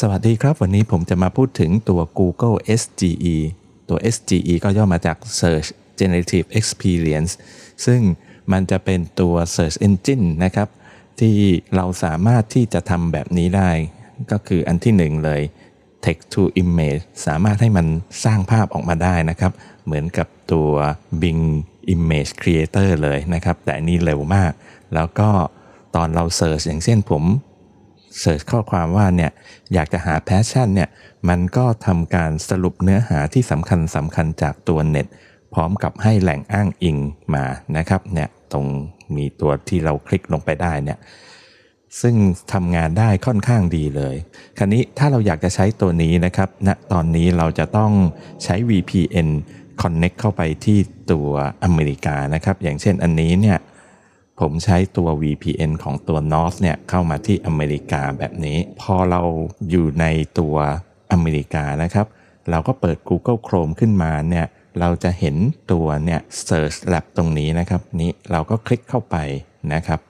สวัสดีครับ วันนี้ผมจะมาพูดถึงตัว Google SGE ตัว SGE ก็ย่อมาจาก Search Generative Experience ซึ่งมันจะเป็นตัว Search Engine นะครับ ที่เราสามารถที่จะทำแบบนี้ได้ ก็คืออันที่หนึ่งเลย Text to Image สามารถให้มันสร้างภาพออกมาได้นะครับ เหมือนกับตัว Bing Image Creator เลยนะครับ แต่นี้เร็วมาก แล้วก็ตอนเรา Search อย่างเช่นผม เสิร์ชข้อความว่าเนี่ยอยากจะหาแพชชั่นเนี่ยมันก็ทำการสรุปเนื้อหาที่สำคัญสำคัญจากตัวเน็ต พร้อมกับให้แหล่งอ้างอิงมานะครับเนี่ยตรงมีตัวที่เราคลิกลงไปได้เนี่ยซึ่งทำงานได้ค่อนข้างดีเลย คราวนี้ถ้าเราอยากจะใช้ตัวนี้นะครับณนะตอนนี้เราจะต้องใช้ VPN Connect เข้าไปที่ตัวอเมริกานะครับ อย่างเช่นอันนี้เนี่ย ผมใช้ตัว VPN ของตัว North เนี่ยเข้ามาที่อเมริกาแบบนี้ พอเราอยู่ในตัวอเมริกานะครับ เราก็เปิด Google Chrome ขึ้นมาเนี่ยเราจะเห็นตัวเนี่ย Search Lab ตรงนี้นะครับ นี้เราก็คลิกเข้าไปนะครับ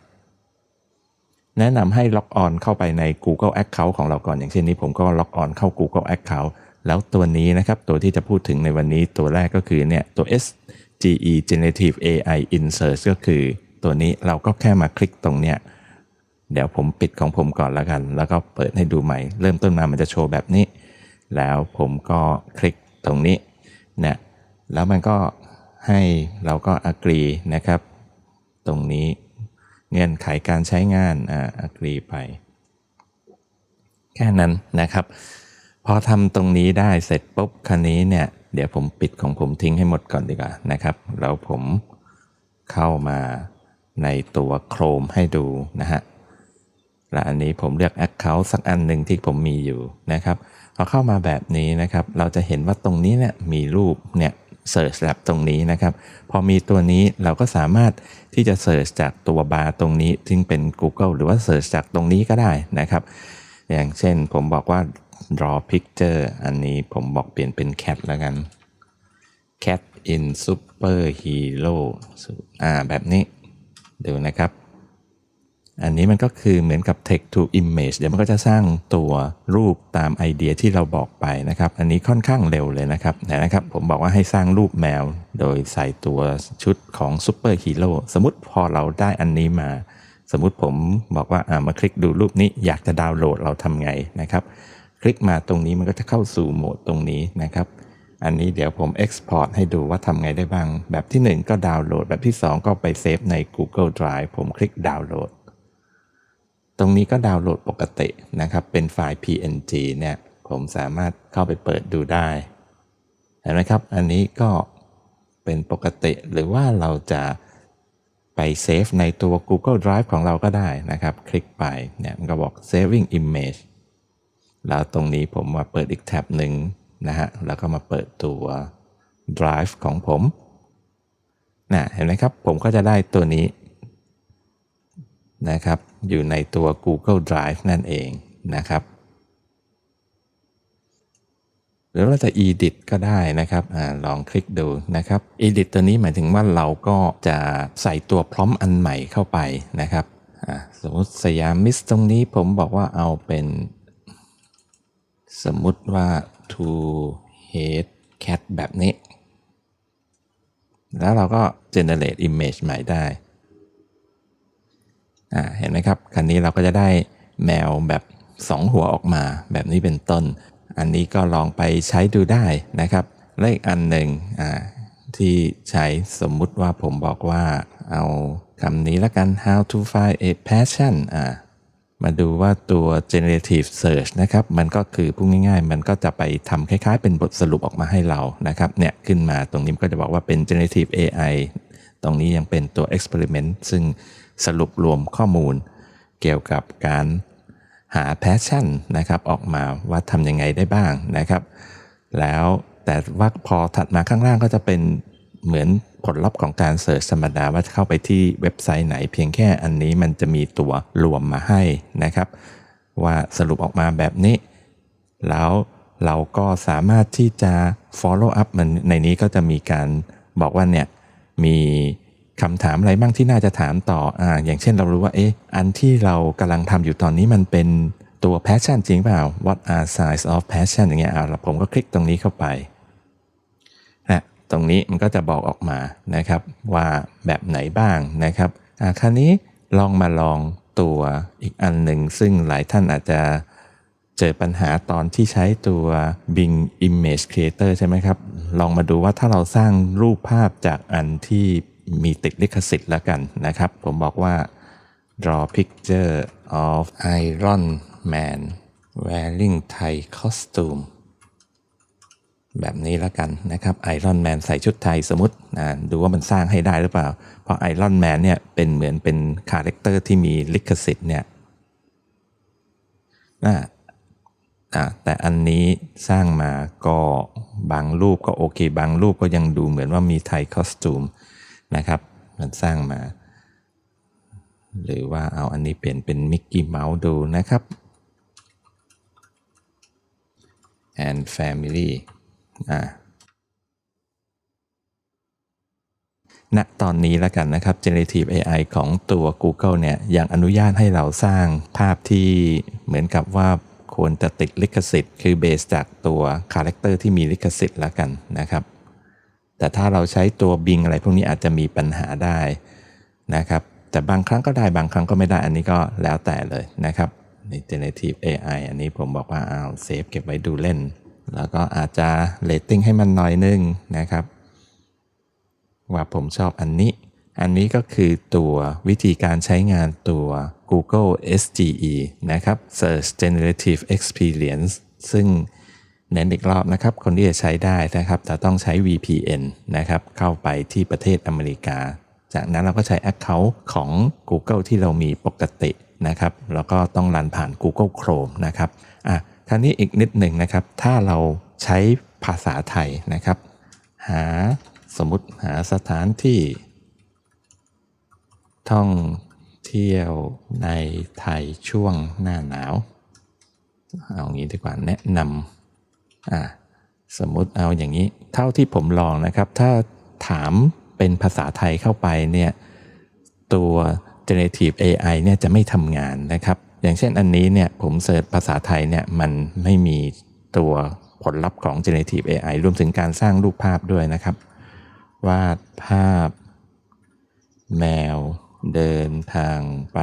แนะนำให้ล็อกออนเข้าไปใน Google Account ของเราก่อนอย่างเช่นนี้ผมก็ล็อกออนเข้า Google Account แล้วตัวนี้นะครับ ตัวที่จะพูดถึงในวันนี้ตัวแรกก็คือเนี่ยตัว SGE Generative AI Insert ก็คือ ตัวนี้เราก็แค่มาคลิกตรงเนี้ยเดี๋ยวผมปิดของผมก่อนแล้วกัน แล้วก็เปิดให้ดูใหม่ เริ่มต้นมามันจะโชว์แบบนี้ แล้วผมก็คลิกตรงนี้เนี่ยแล้วมันก็ให้เราก็ agree นะครับ ตรงนี้เงื่อนไขการใช้งานอ่า agree ไป แค่นั้นนะครับ พอทำตรงนี้ได้เสร็จปุ๊บคันนี้เนี่ยเดี๋ยวผมปิดของผมทิ้งให้หมดก่อนดีกว่านะครับ แล้วผมเข้ามา ในตัว Chrome ให้ดูนะฮะและอันนี้ผมเลือก Account สักอันหนึ่งที่ผมมีอยู่นะครับพอเข้ามาแบบนี้นะครับ เราจะเห็นว่าตรงนี้เนี่ยมีรูปเนี่ย Search Lab ตรงนี้นะครับ พอมีตัวนี้เราก็สามารถที่จะ Search จากตัวบาร์ตรงนี้ ซึ่งเป็น Google หรือว่า Search จากตรงนี้ก็ได้นะครับ อย่างเช่นผมบอกว่า draw picture อันนี้ผมบอกเปลี่ยนเป็น cat แล้วกัน cat in super hero อ่าแบบนี้ ดูนะครับ อันนี้มันก็คือเหมือนกับ text to image เดี๋ยวมันก็จะสร้างตัวรูปตามไอเดียที่เราบอกไปนะครับ อันนี้ค่อนข้างเร็วเลยนะครับนะครับ ผมบอกว่าให้สร้างรูปแมว โดยใส่ตัวชุดของซูเปอร์ฮีโร่สมมติพอเราได้อันนี้มา สมมติผมบอกว่าอ่ามาคลิกดูรูปนี้อยากจะดาวน์โหลดเราทำไงนะครับ คลิกมาตรงนี้มันก็จะเข้าสู่โหมดตรงนี้นะครับ อันนี้เดี๋ยวผม Export ให้ดูว่าทำไงได้บ้าง แบบที่ 1 ก็ดาวน์โหลด แบบที่ 2 ก็ไปเซฟใน Google Drive ผมคลิกดาวน์โหลด ตรงนี้ก็ดาวน์โหลดปกตินะครับ เป็นไฟล์ PNG เนี่ยผมสามารถเข้าไปเปิดดูได้ เห็นไหมครับ อันนี้ก็เป็นปกติหรือว่าเราจะไปเซฟในตัว Google Drive ของเราก็ได้นะครับ คลิกไปเนี่ยมันก็บอก saving image แล้วตรงนี้ผมมาเปิดอีกแท็บหนึ่ง นะฮะแล้วก็มาเปิดตัว Drive ของผมนะเห็นไหมครับ ผมก็จะได้ตัวนี้นะครับ อยู่ในตัว Google Drive นั่นเองนะครับ หรือเราจะ edit ก็ได้นะครับอลองคลิกดูนะครับ edit ตัวนี้หมายถึงว่าเราก็จะใส่ตัวพร้อมอันใหม่เข้าไปนะครับสมมติสยามมิสตรงนี้ผมบอกว่าเอาเป็น สมมุติว่า to head cat แบบนี้ แล้วเราก็ generate image ใหม่ได้อ่าเห็นไหมครับคันนี้เราก็จะได้แมวแบบ 2 หัวออกมาแบบนี้เป็นต้น อันนี้ก็ลองไปใช้ดูได้นะครับและอีกอันหนึ่งอ่าที่ใช้สมมุติว่าผมบอกว่าเอาคำนี้ละกัน how to find a passion อ่า มาดูว่าตัว generative search นะครับมันก็คือพูดง่ายๆ มันก็จะไปทำคล้ายๆ เป็นบทสรุปออกมาให้เรานะครับเนี่ยขึ้นมาตรงนี้ก็จะบอกว่าเป็น generative AI ตรงนี้ยังเป็นตัว experiment ซึ่งสรุปรวมข้อมูล เกี่ยวกับการหา passion นะครับออกมาว่าทำยังไงได้บ้างนะครับ แล้วแต่ว่าพอถัดมาข้างล่างก็จะเป็น เหมือนผลลัพธ์ของการเสิร์ชธรรมดาว่าเข้าไปที่เว็บไซต์ไหน เพียงแค่อันนี้มันจะมีตัวรวมมาให้นะครับ ว่าสรุปออกมาแบบนี้ แล้วเราก็สามารถที่จะ follow up มันในนี้ก็จะมีการบอกว่าเนี่ยมีคำถามอะไรบ้างที่น่าจะถามต่ออ่าอย่างเช่นเรารู้ว่าเอ๊ะอันที่เรากำลังทำอยู่ตอนนี้มันเป็นตัว passion จริงเปล่า what are signs of passion อย่างเงี้ยอ่าผมก็คลิกตรงนี้เข้าไป ตรงนี้มันก็จะบอกออกมานะครับ ว่าแบบไหนบ้างนะครับอ่าคราวนี้ลองมาลองตัวอีกอันหนึ่ง ซึ่งหลายท่านอาจจะเจอปัญหาตอนที่ใช้ตัว Bing Image Creator ใช่ไหมครับ ลองมาดูว่าถ้าเราสร้างรูปภาพจากอันที่มีติดลิขสิทธิ์แล้วกันนะครับ ผมบอกว่า draw picture of Iron Man wearing Thai costume แบบนี้แล้วกันนะครับไอรอนแมนใส่ชุดไทยสมมติดูว่ามันสร้างให้ได้หรือเปล่า เพราะไอรอนแมนเนี่ยเป็นเหมือนเป็นคาแรคเตอร์ที่มีลิขสิทธิ์เนี่ยอ่าอ่าแต่อันนี้สร้างมาก็บางรูปก็โอเค บางรูปก็ยังดูเหมือนว่ามีไทยคอสตูมนะครับ มันสร้างมา หรือว่าเอาอันนี้เปลี่ยนเป็นมิกกี้เมาส์ดูนะครับ and family ณตอนนี้แล้วกันนะครับ generative AI ของตัว Google เนี่ยยังอนุญาตให้เราสร้างภาพที่เหมือนกับว่าควรจะติดลิขสิทธิ์ คือเบสจากตัวคาแรคเตอร์ที่มีลิขสิทธิ์แล้วกันนะครับ แต่ถ้าเราใช้ตัว Bing อะไรพวกนี้อาจจะมีปัญหาได้นะครับ แต่บางครั้งก็ได้บางครั้งก็ไม่ได้อันนี้ก็แล้วแต่เลยนะครับใน generative AI อันนี้ผมบอกว่าเอาเซฟเก็บไว้ดูเล่น แล้วก็อาจจะเรตติ้งให้มันหน่อยนึงนะครับ ว่าผมชอบอันนี้ อันนี้ก็คือตัววิธีการใช้งานตัว Google SGE นะครับ Search Generative Experience ซึ่งเน้นอีกรอบนะครับ คนที่จะใช้ได้นะครับจะต้องใช้ VPN นะครับ เข้าไปที่ประเทศอเมริกา จากนั้นเราก็ใช้ Account ของ Google ที่เรามีปกตินะครับ แล้วก็ต้องรันผ่าน Google Chrome นะครับ อะ ครานี้อีกนิดหนึ่งนะครับ ถ้าเราใช้ภาษาไทยนะครับ หาสมมติหาสถานที่ ท่องเที่ยวในไทยช่วงหน้าหนาว เอางี้ดีกว่าแนะนำอ่าสมมติเอาอย่างนี้ เท่าที่ผมลองนะครับ ถ้าถามเป็นภาษาไทยเข้าไปเนี่ยตัว generative AI เนี่ยจะไม่ทำงานนะครับ อย่างเช่นอันนี้เนี่ยผมเสิร์ชภาษาไทยเนี่ยมันไม่มีตัวผลลัพธ์ของ generative AI รวมถึงการสร้างรูปภาพด้วยนะครับ วาดภาพ แมวเดินทางไป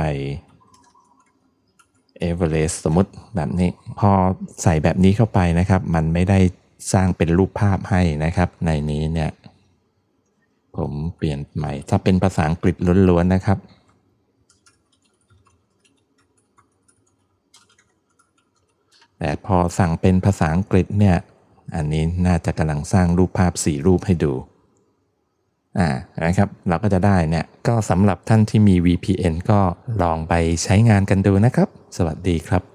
เอเวอเรสต์สมมติแบบนี้ พอใส่แบบนี้เข้าไปนะครับ มันไม่ได้สร้างเป็นรูปภาพให้นะครับ ในนี้เนี่ย ผมเปลี่ยนใหม่ ถ้าเป็นภาษาอังกฤษล้วนๆนะครับ แต่พอสั่งเป็นภาษาอังกฤษเนี่ย อันนี้น่าจะกำลังสร้างรูปภาพสี่รูปให้ดู อ่านะครับ เราก็จะได้เนี่ย ก็สำหรับท่านที่มี VPN ก็ลองไปใช้งานกันดูนะครับ สวัสดีครับ